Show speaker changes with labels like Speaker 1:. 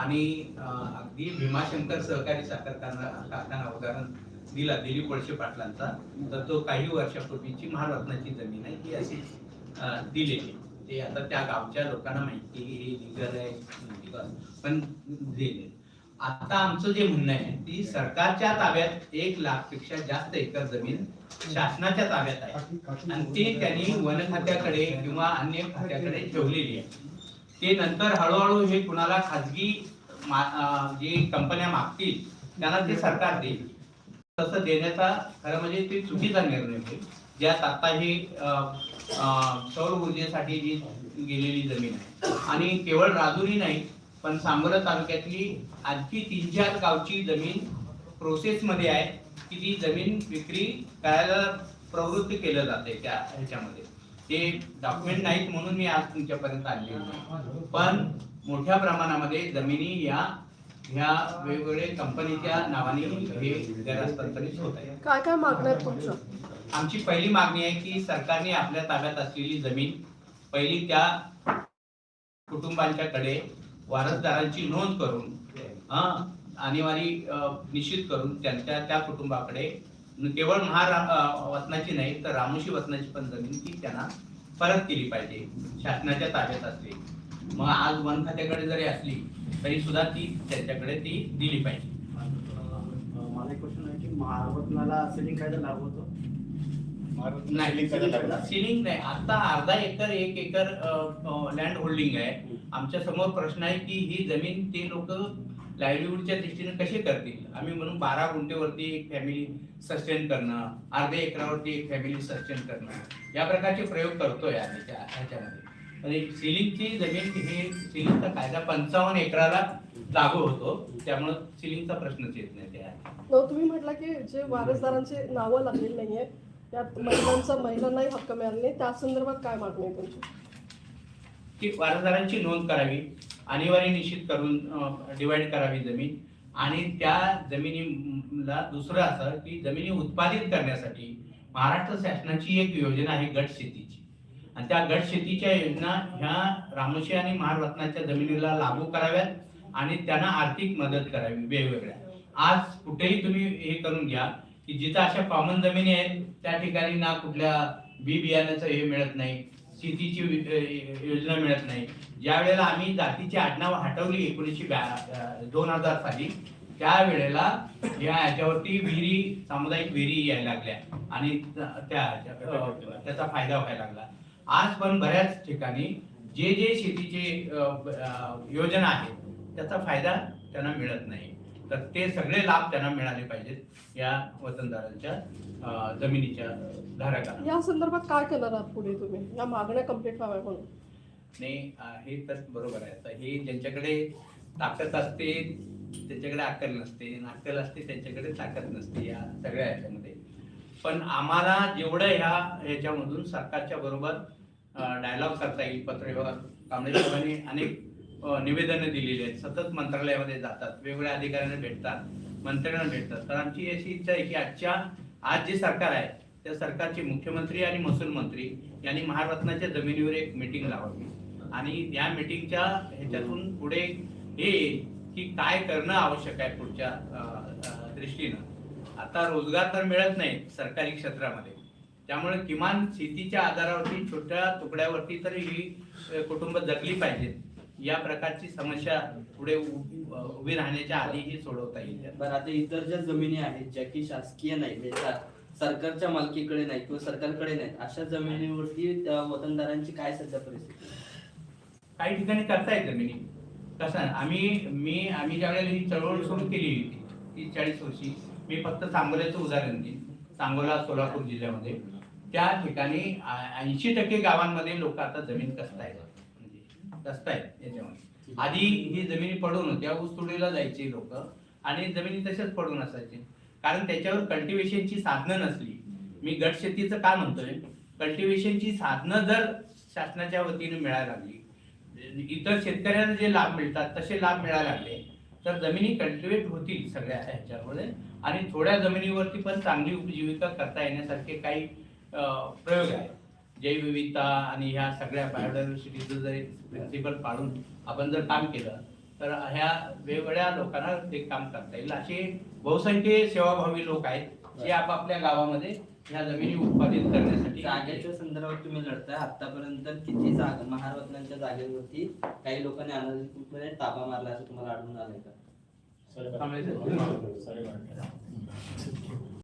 Speaker 1: आणि अगदी भीमाशंकर सहकारी साखर कारखाना उदाहरण दिला दिलीप वळसे पाटलांचा तर तो काही वर्षापूर्वीची महारत्नाची जमीन आहे ती अशी दिलेली. ते आता त्या गावच्या लोकांना माहिती हे लिगल आहे पण दिले आता आमचं जे म्हणणं आहे ती सरकारच्या ताब्यात एक लाखपेक्षा जास्त एकर जमीन शासनाच्या ताब्यात आहे. आणि ते त्यांनी वन खात्याकडे किंवा अन्य खात्याकडे ठेवलेली आहे. ते नंतर हळूहळू हे कुणाला खाजगी जे कंपन्या मागतील त्यांना ते सरकार देईल. तसं देण्याचा खरं म्हणजे ते चुकीचा निर्णय होईल. ज्यात आता ही सौर ऊर्जेसाठी जी गेलेली जमीन आहे. आणि केवळ राजुरी नाही पण सांगोला तालुक्यातली आणखी तीन चार गावची जमीन प्रोसेस मध्ये आहे की ती जमीन विक्री करायला प्रवृत्त केलं जाते त्या ह्याच्यामध्ये. ते डॉक्युमेंट नाहीत म्हणून मी आज तुमच्यापर्यंत आणले नाही. पण मोठ्या प्रमाणामध्ये जमिनी या ह्या वेगवेगळ्या कंपनीच्या नावाने हे गैरहस्तांतरित होत आहे
Speaker 2: काय काय मागण्या आहेत तुमच्या
Speaker 1: आमची पहिली मागणी आहे की सरकारने आपल्या ताब्यात असलेली जमीन पहिली त्या कुटुंबांच्याकडे वारसदारांची नोंद करून हं, आणीवारी अं, निश्चित करून त्यांच्या त्या कुटुंबाकडे केवळ महार अं, वतनाची नाही तर रामोशी वतनाची पण जमीन ती त्यांना परत केली पाहिजे शासनाच्या ताब्यात असली. मग आज वन खात्याकडे जरी असली तरी सुद्धा ती त्यांच्याकडे ती दिली पाहिजे.
Speaker 3: मला एक क्वेश्चन आहे की महारवतनाला सेलिंग कायदा लागू होतो?
Speaker 1: नाही सिलिंग नाही. आता अर्धा एकर एक एकर लँड होल्डिंग आहे. आमच्यासमोर प्रश्न आहे की ही जमीन ते लोक लाईव्हलीहूडच्या दृष्टीने कसे करतील? आम्ही म्हणून बारा गुंठेवरती एक फॅमिली सस्टेन करणं अर्ध्या एकरावरती एक फॅमिली सस्टेन करणं या प्रकारचे प्रयोग करतोय आम्ही त्या ह्याच्यामध्ये. म्हणजे सिलिंगची जमीन हे सिलिंगचा कायदा पंचावन्न एकराला लागू होतो. त्यामुळं सिलिंगचा प्रश्नच येत नाही त्या
Speaker 2: तुम्ही म्हटलं की जे वारसदारांचे नावं लागलेली नाहीये त्यात महिलांचा महिलांनाही हक्क मिळाला नाही. त्या संदर्भात काय मागणी तुमची?
Speaker 1: की वारसदारांची नोंद करावी. अनिवार्य निश्चित करून डिवाइड करावी जमीन. आणि त्या जमिनीला दुसरं असं की जमिनी उत्पादित करण्यासाठी महाराष्ट्र शासनाची एक योजना आहे गट शेतीची. आणि त्या गट शेतीच्या योजना ह्या रामोशी आणि महारत्नाच्या जमिनीला लागू कराव्यात आणि त्यांना आर्थिक मदत करावी वेगवेगळ्या. आज कुठेही तुम्ही हे करून घ्या की जिथं अशा कॉमन जमिनी आहेत त्या ठिकाणी ना कुठल्या बी बियाण्याचं हे मिळत नाही. शेतीची योजना मिळत नाही. ज्या वेळेला आम्ही जातीची आडनाव हटवली एकोणीसशे दोन हजार साली त्यावेळेला या याच्यावरती विहिरी सामुदायिक विहिरी यायला लागल्या. आणि त्या त्याचा फायदा व्हायला लागला. आज पण बऱ्याच ठिकाणी जे जे शेतीचे योजना आहेत त्याचा फायदा त्यांना मिळत नाही. तर ते सगळे लाभ त्यांना मिळाले पाहिजेत या वतनदारांच्या जमिनीच्या धारकांना.
Speaker 2: या संदर्भात काय करणार आहात पुढे तुम्ही? या मागण्या कंप्लीट व्हाव्या म्हणून.
Speaker 1: नाही हे तर बरोबर आहे. आता हे ज्यांच्याकडे ताकद असते त्यांच्याकडे अक्कल नसते अक्कल असते त्यांच्याकडे ताकद नसते या सगळ्या ह्याच्यामध्ये पण आम्हाला जेवढं ह्या ह्याच्यामधून सरकारच्या बरोबर डायलॉग करता येईल पत्रव्यवहार कांबळे साहेबांनी अनेक निवेदनं दिलेली आहेत. सतत मंत्रालयामध्ये जातात. वेगवेगळ्या अधिकाऱ्यांना भेटतात. मंत्र्यांना भेटतात. तर आमची अशी इच्छा आहे की आजच्या आज जे सरकार आहे त्या सरकारचे मुख्यमंत्री आणि महसूल मंत्री यांनी महारत्नाच्या जमिनीवर एक मीटिंग लावावी. आणि या मिटिंगच्या ह्याच्यातून पुढे हे की काय करणं आवश्यक आहे पुढच्या दृष्टीनं. आता रोजगार तर मिळत नाही सरकारी क्षेत्रामध्ये. त्यामुळे किमान शेतीच्या आधारावरती छोट्या तुकड्यावरती तरी ही कुटुंब जगली पाहिजेत. या प्रकारची समस्या पुढे उभी राहण्याच्या आधी ही सोडवता येईल.
Speaker 4: बरं आता इतर ज्या जमिनी आहेत ज्या की शासकीय नाही म्हणजे सरकारच्या मालकीकडे नाही किंवा सरकारकडे नाहीत अशा जमिनीवरती त्या वतनदारांची काय सध्या परिस्थिती?
Speaker 1: काही ठिकाणी करतायत जमिनी. कसं आम्ही मी आम्ही ज्या वेळेला ही चळवळ सुरू केली होती तीस चाळीस वर्षी मी फक्त सांगोल्याचं उदाहरण देईन. सांगोला सोलापूर जिल्ह्यामध्ये. त्या ठिकाणी ऐंशी टक्के गावांमध्ये लोक आता जमीन कसतायत. म्हणजे कसतायत याच्यामध्ये. आधी ही जमिनी पडून होत्या ऊसतोडीला जायचे लोक आणि जमिनी तशाच पडून असायचे. कारण त्याच्यावर कल्टिवेशनची साधनं नसली. मी गट शेतीचं का म्हणतोय? कल्टिवेशनची साधनं जर शासनाच्या वतीने मिळायला लागली इतर शेतकऱ्यांना जे लाभ मिळतात तसे लाभ मिळायला लागले तर जमिनी कल्टिवेट होतील सगळ्या ह्याच्यामध्ये. आणि थोड्या जमिनीवरती पण चांगली उपजीविका करता येण्यासारखे काही प्रयोग आहेत. जैवविविधता आणि ह्या सगळ्या बायोडायव्हर्सिटीचं जर प्रिन्सिपल पाळून आपण जर काम केलं तर ह्या वेगवेगळ्या लोकांना ते काम करता येईल. असे बहुसंख्य सेवाभावी लोक आहेत जे आपापल्या गावामध्ये ह्या जमिनी उत्पादित करण्यासाठी
Speaker 4: जागेच्या संदर्भात तुम्ही लढताय. आतापर्यंत किती जागा महारत्नांच्या जागेवरती काही लोकांनी अनाधिकृतपणे ताबा मारला असं तुम्हाला आढळून आलंय का.